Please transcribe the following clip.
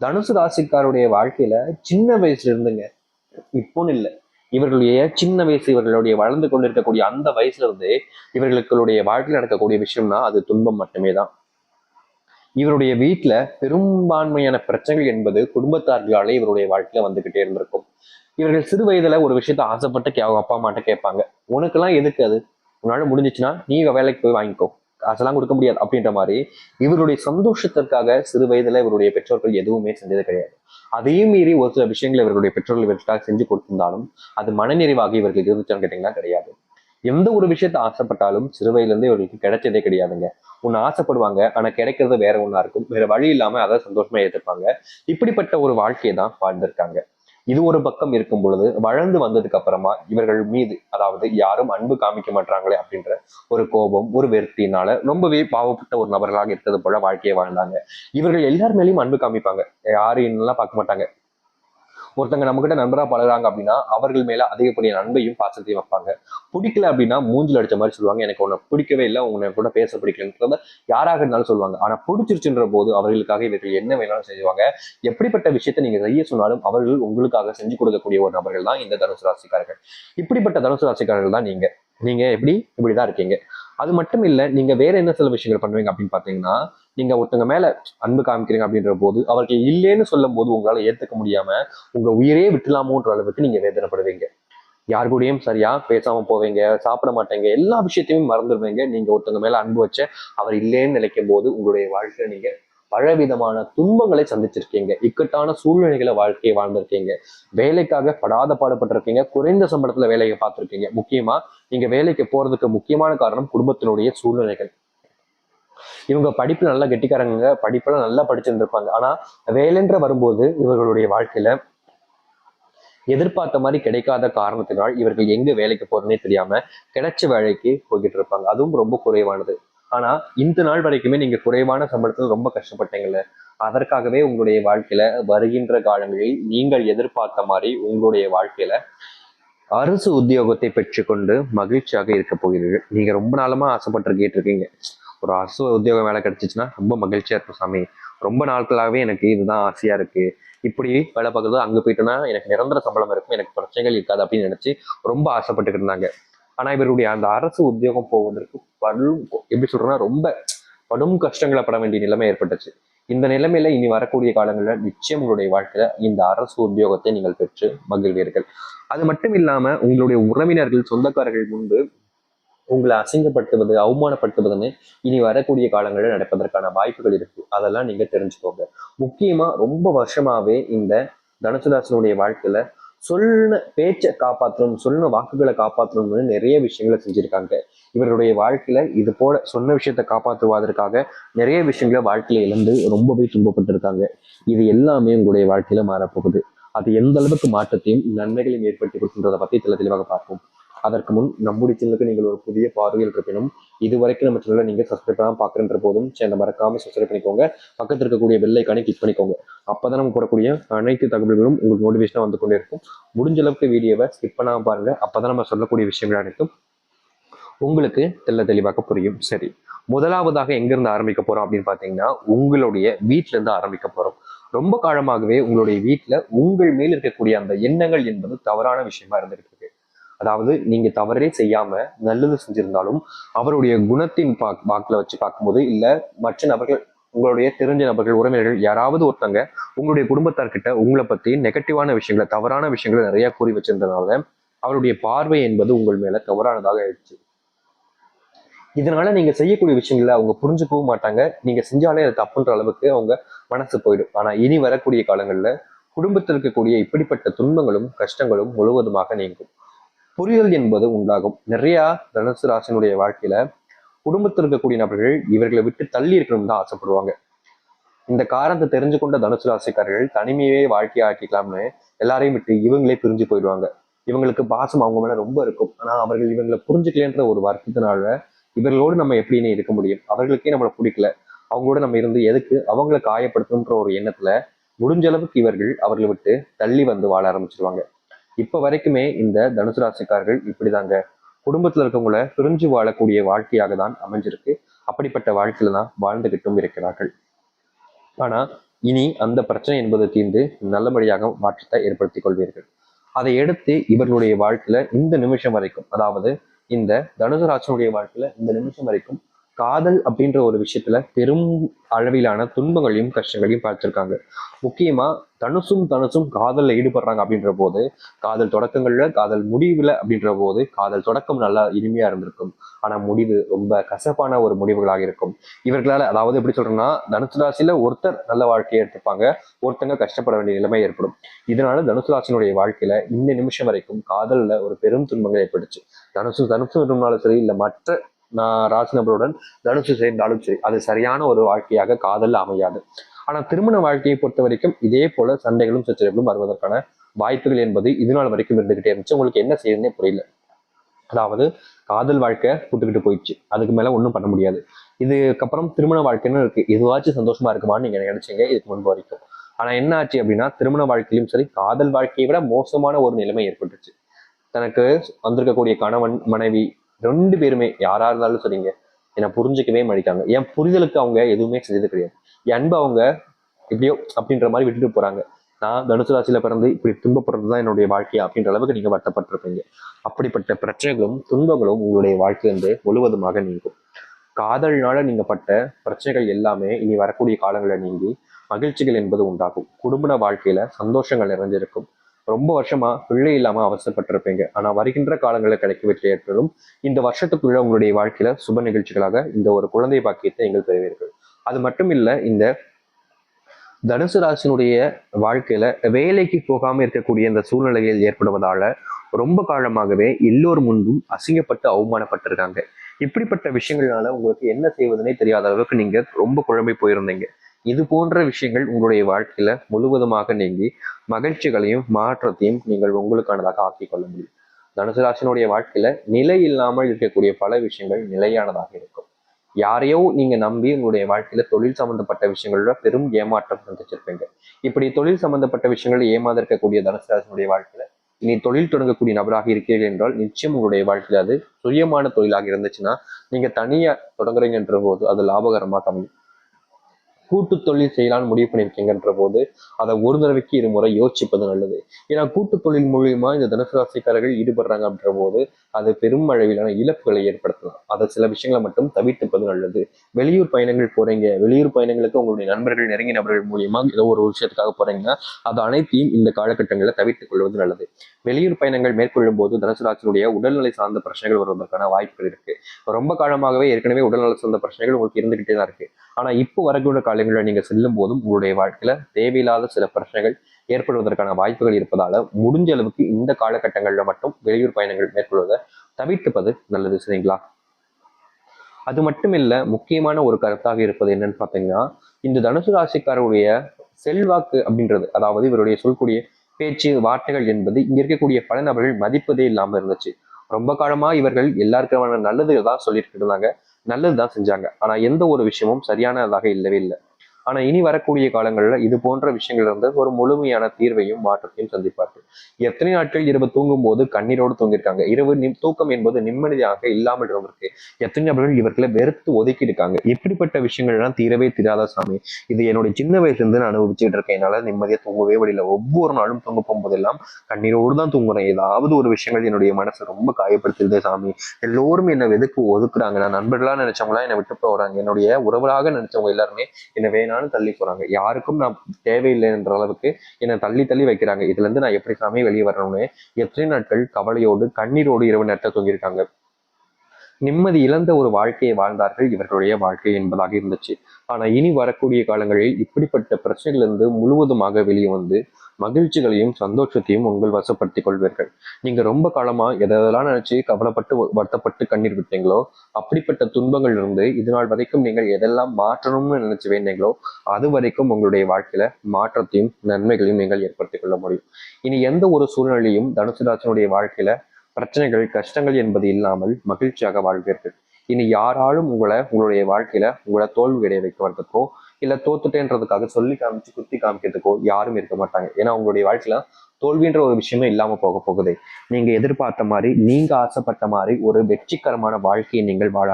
தனுசு ராசிக்காருடைய வாழ்க்கையில சின்ன வயசுல இருந்துங்க. இப்போன்னு இல்லை. இவர்களுடைய சின்ன வயசு இவர்களுடைய வளர்ந்து கொண்டிருக்கக்கூடிய அந்த வயசுல இருந்தே இவர்களுடைய வாழ்க்கையில் நடக்கக்கூடிய விஷயம்னா அது துன்பம் மட்டுமே தான். இவருடைய வீட்டுல பெரும்பான்மையான பிரச்சனைகள் என்பது குடும்பத்தார்களாலே இவருடைய வாழ்க்கையில வந்துகிட்டே இருந்திருக்கும். இவர்கள் சிறு வயதுல ஒரு விஷயத்த ஆசைப்பட்டு கே- அவங்க அப்பா அம்மாட்ட கேட்பாங்க. உனக்கெல்லாம் எதுக்கு அது? உன்னால முடிஞ்சிச்சுன்னா நீ வேலைக்கு போய் வாங்கிக்கோ. காசெல்லாம் கொடுக்க முடியாது அப்படின்ற மாதிரி இவருடைய சந்தோஷத்திற்காக சிறு வயதுல இவருடைய பெற்றோர்கள் எதுவுமே செஞ்சது கிடையாது. அதையும் மீறி ஒரு சில விஷயங்களை இவருடைய பெற்றோர்கள் இவர்களுக்காக செஞ்சு கொடுத்திருந்தாலும் அது மனநிறைவாக இவர்களுக்கு இருந்துச்சான்னு கேட்டீங்கன்னா கிடையாது. எந்த ஒரு விஷயத்த ஆசைப்பட்டாலும் சிறு வயதுலேருந்து இவர்களுக்கு கிடைச்சதே கிடையாதுங்க. ஒன்னு ஆசைப்படுவாங்க. ஆனா கிடைக்கிறது வேற ஒண்ணா இருக்கும். வேற வழி இல்லாம அதை சந்தோஷமா ஏற்றுப்பாங்க இப்படிப்பட்ட ஒரு வாழ்க்கையை தான் வாழ்ந்திருக்காங்க. இது ஒரு பக்கம் இருக்கும் பொழுது வளர்ந்து வந்ததுக்கு அப்புறமா இவர்கள் மீது அதாவது யாரும் அன்பு காமிக்க மாட்டாங்களே அப்படின்ற ஒரு கோபம் ஒரு வெறுத்தினால ரொம்பவே பாவப்பட்ட ஒரு நபர்களாக இருக்கிறது போல வாழ்க்கையை வாழ்ந்தாங்க. இவர்கள் எல்லார் மேலேயும் அன்பு காமிப்பாங்க. யாரு என்னெல்லாம் பார்க்க மாட்டாங்க. ஒருத்தங்க நம்ம கிட்ட நண்பராக பழகுறாங்க அப்படின்னா அவர்கள் மேல அதிகப்படியான நண்பையும் பாசத்தையும் வைப்பாங்க. பிடிக்கல அப்படின்னா மூஞ்சில் அடிச்ச மாதிரி சொல்லுவாங்க. எனக்கு உன்னை பிடிக்கவே இல்லை உன்னை கூட பேச பிடிக்கலன்றத யாராக இருந்தாலும் சொல்லுவாங்க. ஆனா பிடிச்சிருச்சுன்ற போது அவர்களுக்காக இவர்கள் என்ன வேணாலும் செய்வாங்க. எப்படிப்பட்ட விஷயத்தை நீங்க செய்ய சொன்னாலும் அவர்கள் உங்களுக்காக செஞ்சு கொடுக்கக்கூடிய ஒரு நபர்கள் தான் இந்த தனுசு ராசிக்காரர்கள். இப்படிப்பட்ட தனுசு ராசிக்காரர்கள் தான் நீங்க. நீங்கள் எப்படி இப்படி தான் இருக்கீங்க. அது மட்டும் இல்லை நீங்கள் வேற என்ன சில விஷயங்கள் பண்ணுவீங்க அப்படின்னு பார்த்தீங்கன்னா நீங்கள் ஒருத்தங்க மேலே அன்பு காமிக்கிறீங்க அப்படின்ற போது அவருக்கு இல்லைன்னு சொல்லும் போது உங்களால் ஏற்றுக்க முடியாமல் உங்கள் உயிரே விட்டுலாமோன்ற அளவுக்கு நீங்கள் வேதனைப்படுவீங்க. யார் கூடயும் சரியா பேசாம போவீங்க சாப்பிட மாட்டீங்க எல்லா விஷயத்தையும் மறந்துடுவீங்க. நீங்க ஒருத்தங்க மேல அன்பு வச்ச அவர் இல்லைன்னு நினைக்கும் போது உங்களுடைய வாழ்க்கையில நீங்க பலவிதமான துன்பங்களை சந்திச்சிருக்கீங்க. இக்கட்டான சூழ்நிலைகளை வாழ்க்கையை வாழ்ந்திருக்கீங்க. வேலைக்காக படாத பாடுபட்டிருக்கீங்க. குறைந்த சம்பளத்துல வேலையை பார்த்துருக்கீங்க. முக்கியமா நீங்க வேலைக்கு போறதுக்கு முக்கியமான காரணம் குடும்பத்தினுடைய சூழ்நிலைகள். இவங்க படிப்புல நல்லா கெட்டிக்காரங்க படிப்புல நல்லா படிச்சிருந்திருப்பாங்க. ஆனா வேலைன்ற வரும்போது இவர்களுடைய வாழ்க்கையில எதிர்பார்த்த மாதிரி கிடைக்காத காரணத்தினால் இவர்கள் எங்க வேலைக்கு போறதுனே தெரியாம கிடைச்ச வேலைக்கு போய்கிட்டு இருப்பாங்க. அதுவும் ரொம்ப குறைவானது. ஆனா இந்த நாள் வரைக்குமே நீங்க குறைவான சம்பளத்துல ரொம்ப கஷ்டப்பட்டீங்கல்ல. அதற்காகவே உங்களுடைய வாழ்க்கையில வருகின்ற காலங்களில் நீங்கள் எதிர்பார்த்த மாதிரி உங்களுடைய வாழ்க்கையில அரசு உத்தியோகத்தை பெற்றுக்கொண்டு மகிழ்ச்சியாக இருக்க போகிறீர்கள். நீங்க ரொம்ப நாளமா ஆசைப்பட்டு கேட்டிருக்கீங்க ஒரு அரசு உத்தியோகம் வேலை கிடைச்சிச்சுன்னா ரொம்ப மகிழ்ச்சியா இருக்கும் சாமி. ரொம்ப நாட்களாகவே எனக்கு இதுதான் ஆசையா இருக்கு. இப்படி வேலை பார்க்கறது அங்க போயிட்டோன்னா எனக்கு நிரந்தர சம்பளம் இருக்கும். எனக்கு பிரச்சனைகள் இருக்காது அப்படின்னு நினைச்சு ரொம்ப ஆசைப்பட்டுக்கிட்டு இருந்தாங்க. ஆனா இவருடைய அந்த அரசு உத்தியோகம் போவதற்கு படும் எப்படி சொல்றேன்னா ரொம்ப படும் கஷ்டங்களை பட வேண்டிய நிலைமை ஏற்பட்டுச்சு. இந்த நிலைமையில இனி வரக்கூடிய காலங்களில் நிச்சயம் உங்களுடைய வாழ்க்கையில இந்த அரசு உத்தியோகத்தை நீங்கள் பெற்று மகிழ்வீர்கள். அது மட்டும் இல்லாம உங்களுடைய உறவினர்கள் சொந்தக்காரர்கள் முன்பு உங்களை அசிங்கப்படுத்துவது அவமானப்படுத்துவதுன்னு இனி வரக்கூடிய காலங்களில் நடப்பதற்கான வாய்ப்புகள் இருக்கு. அதெல்லாம் நீங்க தெரிஞ்சுக்கோங்க. முக்கியமா ரொம்ப வருஷமாவே இந்த தனுசுதாசனுடைய வாழ்க்கையில சொன்ன பேச்சை காப்பாற்றணும் சொன்ன வாக்குகளை காப்பாற்றணும்னு நிறைய விஷயங்களை செஞ்சுருக்காங்க. இவருடைய வாழ்க்கையில இது போல சொன்ன விஷயத்தை காப்பாற்றுவதற்காக நிறைய விஷயங்களை வாழ்க்கையில இழந்து ரொம்பவே துன்பப்பட்டிருக்காங்க. இது எல்லாமே உங்களுடைய வாழ்க்கையில மாறப்போகுது. அது எந்த அளவுக்கு மாற்றத்தையும் நன்மைகளையும் ஏற்படுத்தி கொடுக்கின்றதை பத்தி தெல தெளிவாக பார்ப்போம். அதற்கு முன் நம்முடைய சேனலுக்கு நீங்கள் ஒரு புதிய பார்வையில் இருப்பினும் இது வரைக்கும் நம்ம சேனலில் நீங்க சப்ஸ்கிரைப் பண்ணாம பார்க்குறன்ற போதும் சேனல் மறக்காம சப்ஸ்கிரைப் பண்ணிக்கோங்க. பக்கத்தில் இருக்கக்கூடிய பெல் கிளிக் பண்ணிக்கோங்க. அப்பதான் நம்ம போடக்கூடிய அனைத்து தகவல்களும் உங்களுக்கு நோட்டிஃபிகேஷனாக வந்து கொண்டே இருக்கும். முடிஞ்ச அளவுக்கு வீடியோவை ஸ்கிப் பண்ணாம பாருங்க. அப்பதான் நம்ம சொல்லக்கூடிய விஷயங்கள் அனைத்தும் உங்களுக்கு தெள்ள தெளிவாக புரியும். சரி. முதலாவதாக எங்கிருந்து ஆரம்பிக்க போறோம் அப்படின்னு பாத்தீங்கன்னா உங்களுடைய வீட்டில இருந்து ஆரம்பிக்க போறோம். ரொம்ப காலமாகவே உங்களுடைய வீட்டுல உங்கள் மேல் இருக்கக்கூடிய அந்த எண்ணங்கள் என்பது தவறான விஷயமா இருந்திருக்கு அதாவது நீங்க தவறே செய்யாம நல்லது செஞ்சிருந்தாலும் அவருடைய குணத்தின் பா வாக்குல வச்சு பார்க்கும்போது இல்ல மற்ற நபர்கள் உங்களுடைய தெரிஞ்ச நபர்கள் உறவினர்கள் யாராவது ஒருத்தங்க உங்களுடைய குடும்பத்தார்கிட்ட உங்களை பத்தி நெகட்டிவான விஷயங்களை தவறான விஷயங்களை நிறைய கூறி வச்சிருந்ததுனால அவருடைய பார்வை என்பது உங்கள் மேல தவறானதாக ஆயிடுச்சு. இதனால நீங்க செய்யக்கூடிய விஷயங்களை அவங்க புரிஞ்சுக்கவும் மாட்டாங்க. நீங்க செஞ்சாலே அது தப்புன்ற அளவுக்கு அவங்க மனசு போயிடும். ஆனா இனி வரக்கூடிய காலங்கள்ல குடும்பத்தில் இருக்கக்கூடிய இப்படிப்பட்ட துன்பங்களும் கஷ்டங்களும் முழுவதுமாக நீங்கும். புரிதல் என்பது உண்டாகும். நிறையா தனுசு ராசினுடைய வாழ்க்கையில குடும்பத்தில் இருக்கக்கூடிய நபர்கள் இவர்களை விட்டு தள்ளி இருக்கணும்னு தான் ஆசைப்படுவாங்க. இந்த காரணத்தை தெரிஞ்சு கொண்ட தனுசு ராசிக்காரர்கள் தனிமையே வாழ்க்கையை ஆக்கிக்கலாம்னு எல்லாரையும் விட்டு இவங்களே பிரிஞ்சு போயிடுவாங்க. இவங்களுக்கு பாசம் அவங்க மேல ரொம்ப இருக்கும். ஆனா அவர்கள் இவங்களை புரிஞ்சுக்கலன்ற ஒரு வருத்தத்தினால இவர்களோடு நம்ம எப்படின்னு இருக்க முடியும். அவர்களுக்கே நம்மளை பிடிக்கல. அவங்களோட நம்ம இருந்து எதுக்கு அவங்கள காயப்படுத்தணுன்ற ஒரு எண்ணத்துல முடிஞ்ச அளவுக்கு இவர்கள் அவர்களை விட்டு தள்ளி வந்து வாழ ஆரம்பிச்சிருவாங்க. இப்ப வரைக்குமே இந்த தனுசு ராசிக்காரர்கள் இப்படிதாங்க. குடும்பத்துல இருக்கவங்கள பிரிஞ்சு வாழக்கூடிய வாழ்க்கையாக தான் அமைஞ்சிருக்கு. அப்படிப்பட்ட வாழ்க்கையில தான் வாழ்ந்துகிட்டும் இருக்கிறார்கள். ஆனா இனி அந்த பிரச்சனை என்பது தீர்ந்து நல்லபடியாக மாற்றத்தை ஏற்படுத்திக் கொள்வீர்கள். அதை எடுத்து இவர்களுடைய வாழ்க்கையில இந்த நிமிஷம் வரைக்கும் அதாவது இந்த தனுசு ராசனுடைய வாழ்க்கையில இந்த நிமிஷம் வரைக்கும் காதல் அப்படின்ற ஒரு விஷயத்துல பெரும் அளவிலான துன்பங்களையும் கஷ்டங்களையும் பார்த்துருக்காங்க. முக்கியமா தனுசும் தனுசும் காதல்ல ஈடுபடுறாங்க அப்படின்ற போது காதல் தொடக்கங்கள்ல காதல் முடிவுல அப்படின்ற போது காதல் தொடக்கம் நல்லா இனிமையா இருந்திருக்கும். ஆனா முடிவு ரொம்ப கசப்பான ஒரு முடிவுகளாக இருக்கும். இவர்களால அதாவது எப்படி சொல்றேன்னா தனுசு ராசியில ஒருத்தர் நல்ல வாழ்க்கையை எடுத்துப்பாங்க ஒருத்தங்க கஷ்டப்பட வேண்டிய நிலைமை ஏற்படும். இதனால தனுசு ராசினுடைய வாழ்க்கையில இந்த நிமிஷம் வரைக்கும் காதல்ல ஒரு பெரும் துன்பங்கள் ஏற்பட்டுச்சு. தனுசு தனுசு இருந்தாலும் சரி இல்ல மற்ற நான் ராசி நபருடன் தனுசு சேர்ந்தாலும் சரி அது சரியான ஒரு வாழ்க்கையாக காதல் அமையாது. ஆனால் திருமண வாழ்க்கையை பொறுத்த வரைக்கும் இதே போல சண்டைகளும் சச்சரவுகளும் வருவதற்கான வாய்ப்புகள் என்பது இது நாள் வரைக்கும் இருந்துகிட்டே இருந்துச்சு. உங்களுக்கு என்ன செய்யுதுன்னே புரியல. அதாவது காதல் வாழ்க்கை புட்டுக்கிட்டு போயிடுச்சு. அதுக்கு மேல ஒன்றும் பண்ண முடியாது. இதுக்கப்புறம் திருமண வாழ்க்கைன்னு இருக்கு? இதுவாச்சும் சந்தோஷமா இருக்குமான்னு நீங்க நினைச்சீங்க இதுக்கு முன்பு வரைக்கும். ஆனா என்ன ஆச்சு அப்படின்னா திருமண வாழ்க்கையிலும் சரி காதல் வாழ்க்கையை விட மோசமான ஒரு நிலைமை ஏற்பட்டுச்சு. தனக்கு வந்திருக்கக்கூடிய கணவன் மனைவி ரெண்டு பேருமே யாரா இருந்தாலும் சரிங்க. என்னை புரிஞ்சுக்கவே மாட்டாங்க என் புரிதலுக்கு அவங்க எதுவுமே செஞ்சது கிடையாது. என் அன்பு அவங்க எப்படியோ அப்படின்ற மாதிரி விட்டுட்டு போறாங்க. நான் தனுசு ராசியில பிறந்து இப்படி துன்பப்படுறது தான் என்னுடைய வாழ்க்கை அப்படின்ற அளவுக்கு நீங்க வட்டப்பட்டிருப்பீங்க அப்படிப்பட்ட பிரச்சனைகளும் துன்பங்களும் உங்களுடைய வாழ்க்கையிலிருந்து முழுவதுமாக நீங்கும். காதல்னால நீங்க பட்ட பிரச்சனைகள் எல்லாமே இனி வரக்கூடிய காலங்களில் நீங்கி மகிழ்ச்சிகள் என்பது உண்டாகும். குடும்ப வாழ்க்கையில சந்தோஷங்கள் நிறைஞ்சிருக்கும். ரொம்ப வருஷமா பிள்ளை இல்லாம அவசரப்பட்டிருப்பீங்க ஆனா வருகின்ற காலங்களில் கிடைக்க வெற்றி ஏற்படும் இந்த வருஷத்துக்குள்ள உங்களுடைய வாழ்க்கையில சுப நிகழ்ச்சிகளாக இந்த ஒரு குழந்தை பாக்கியத்தை நீங்கள் பெறுவீர்கள். அது மட்டும் இல்ல இந்த தனுசு ராசினுடைய வாழ்க்கையில வேலைக்கு போகாம இருக்கக்கூடிய இந்த சூழ்நிலைகள் ஏற்படுவதால ரொம்ப காலமாகவே எல்லோர் முன்பும் அசிங்கப்பட்டு அவமானப்பட்டிருக்காங்க. இப்படிப்பட்ட விஷயங்கள்னால உங்களுக்கு என்ன செய்வதுனே தெரியாத அளவுக்கு நீங்க ரொம்ப குழம்பி போயிருந்தீங்க. இது போன்ற விஷயங்கள் உங்களுடைய வாழ்க்கையில முழுவதுமாக நீங்கி மகிழ்ச்சிகளையும் மாற்றத்தையும் நீங்கள் உங்களுக்கானதாக ஆக்கிக் கொள்ள முடியும். தனுசு ராசினுடைய வாழ்க்கையில நிலை இல்லாமல் இருக்கக்கூடிய பல விஷயங்கள் நிலையானதாக இருக்கும். யாரையோ நீங்க நம்பி உங்களுடைய வாழ்க்கையில தொழில் சம்பந்தப்பட்ட விஷயங்களோட பெரும் ஏமாற்றம் சந்திச்சிருப்பீங்க. இப்படி தொழில் சம்பந்தப்பட்ட விஷயங்கள் ஏமாந்து இருக்கக்கூடிய தனுசு ராசினுடைய வாழ்க்கையில இனி தொழில் தொடங்கக்கூடிய நபராக இருக்கிறீர்கள் என்றால் நிச்சயம் உங்களுடைய வாழ்க்கையில அது சுயமான தொழிலாக இருந்துச்சுன்னா நீங்க தனியா தொடங்குறீங்கன்ற போது அது லாபகரமாக அமையும். கூட்டு தொழில் செய்யலாம்னு முடிவு பண்ணியிருக்கீங்கன்ற போது அதை ஒரு தடவைக்கு இருமுறை யோசிப்பது நல்லது. ஏன்னா கூட்டு தொழில் மூலியமா இந்த தனுசு ராசிக்காரர்கள் ஈடுபடுறாங்க அப்படின்ற போது அது பெரும் அளவிலான இழப்புகளை ஏற்படுத்தலாம். அதை சில விஷயங்களை மட்டும் தவிர்த்துப்பது நல்லது. வெளியூர் பயணங்கள் போறீங்க வெளியூர் பயணங்களுக்கு உங்களுடைய நண்பர்கள் நெருங்கிய நபர்கள் மூலியமா ஏதோ ஒரு விஷயத்துக்காக போறீங்கன்னா அது அனைத்தையும் இந்த காலகட்டங்களில் தவிர்த்துக் கொள்வது நல்லது. வெளியூர் பயணங்கள் மேற்கொள்ளும் போது தனுசு ராசினுடைய உடல்நிலை சார்ந்த பிரச்சனைகள் வருவதற்கான வாய்ப்புகள் இருக்கு. ரொம்ப காலமாகவே ஏற்கனவே உடல்நல சார்ந்த பிரச்சனைகள் உங்களுக்கு இருந்துகிட்டே தான் இருக்கு. ஆனால் இப்போ வரக்கூடிய காலங்களில் நீங்க செல்லும் போதும் உங்களுடைய வாழ்க்கையில தேவையில்லாத சில பிரச்சனைகள் ஏற்படுவதற்கான வாய்ப்புகள் இருப்பதால முடிஞ்ச அளவுக்கு இந்த காலகட்டங்களில் மட்டும் வெளியூர் பயணங்கள் மேற்கொள்வதை தவிர்த்துப்பது நல்லது சரிங்களா? அது மட்டும் இல்ல முக்கியமான ஒரு கருத்தாக இருப்பது என்னன்னு பார்த்தீங்கன்னா இந்த தனுசு ராசிக்காரருடைய செல்வாக்கு அப்படின்றது அதாவது இவருடைய சொல்லக்கூடிய பேச்சு வார்த்தைகள் என்பது இங்க இருக்கக்கூடிய பல நபர்கள் மதிப்பதே இல்லாமல் இருந்துச்சு. ரொம்ப காலமா இவர்கள் எல்லாருக்குமான நல்லது தான் சொல்லிட்டு இருந்தாங்க நல்லதுதான் செஞ்சாங்க. ஆனா எந்த ஒரு விஷயமும் சரியானதாக இல்லவே இல்லை. ஆனா இனி வரக்கூடிய காலங்களில் இது போன்ற விஷயங்கள் இருந்து ஒரு முழுமையான தீர்வையும் மாற்றத்தையும் சந்திப்பார்கள். எத்தனை நாட்கள் இரவு தூங்கும் போது கண்ணீரோடு தூங்கியிருக்காங்க? இரவு நிம் தூக்கம் என்பது நிம்மதியாக இல்லாமல் இருந்திருக்கு. எத்தனை நபர்கள் இவர்களை வெறுத்து ஒதுக்கி இருக்காங்க இப்படிப்பட்ட விஷயங்கள்லாம் தீரவே தீராத சாமி? இது என்னுடைய சின்ன வயசுல இருந்து நான் அனுபவிச்சுட்டு இருக்கேன். என்னால நிம்மதியா தூங்கவே முடியல ஒவ்வொரு நாளும் தூங்க போகும்போதெல்லாம் கண்ணீரோடு தான் தூங்குறேன். ஏதாவது ஒரு விஷயங்கள் என்னுடைய மனசை ரொம்ப காயப்படுத்திருந்தே சாமி. எல்லோரும் என்னை வெதுக்கு ஒதுக்குறாங்க. நான் நண்பர்களா நினைச்சவங்களா என்னை விட்டு போறாங்க. என்னுடைய உறவுகளாக நினைச்சவங்க எல்லாருமே என்னை வேணாலும் தள்ளி போறாங்க. யாருக்கும் நான் தேவையில்லைன்ற அளவுக்கு என்னை தள்ளி தள்ளி வைக்கிறாங்க. இதுல இருந்து நான் எப்படி சாமி வெளியே வரணும்னு எத்தனை நாட்கள் கவலையோடு கண்ணீரோடு இரவு நேரத்தை தூங்கியிருக்காங்க. நிம்மதி இழந்த ஒரு வாழ்க்கையை வாழ்ந்தார்கள் இவர்களுடைய வாழ்க்கை என்பதாக இருந்துச்சு. ஆனா இனி வரக்கூடிய காலங்களில் இப்படிப்பட்ட பிரச்சனைகளிலிருந்து முழுவதுமாக வெளியே வந்து மகிழ்ச்சிகளையும் சந்தோஷத்தையும் உங்கள் வசப்படுத்திக் கொள்வீர்கள். நீங்க ரொம்ப காலமா எதெல்லாம் நினைச்சு கவலைப்பட்டு வருத்தப்பட்டு கண்ணீர் விட்டீங்களோ அப்படிப்பட்ட துன்பங்கள் இருந்து இது நாள் வரைக்கும் நீங்கள் எதெல்லாம் மாற்றணும்னு நினைச்சு வேண்டீங்களோ அது வரைக்கும் உங்களுடைய வாழ்க்கையில மாற்றத்தையும் நன்மைகளையும் நீங்கள் ஏற்படுத்திக் கொள்ள முடியும். இனி எந்த ஒரு சூழ்நிலையும் தனுசு ராசனுடைய வாழ்க்கையில பிரச்சனைகள் கஷ்டங்கள் என்பது இல்லாமல் மகிழ்ச்சியாக வாழ்வீர்கள். இனி யாராலும் உங்களை உங்களுடைய வாழ்க்கையில உங்களை தோல்வி அடைய வைக்கிறதுக்கோ இல்ல தோத்துட்டேன்றதுக்காக சொல்லி காமிச்சு குத்தி காமிக்கிறதுக்கோ யாரும் இருக்க மாட்டாங்க. ஏன்னா உங்களுடைய வாழ்க்கையில தோல்வின்ற ஒரு விஷயமே இல்லாம போக போகுது. நீங்க எதிர்பார்த்த மாதிரி நீங்க ஆசைப்பட்ட மாதிரி ஒரு வெற்றிகரமான வாழ்க்கையை நீங்கள் வாழ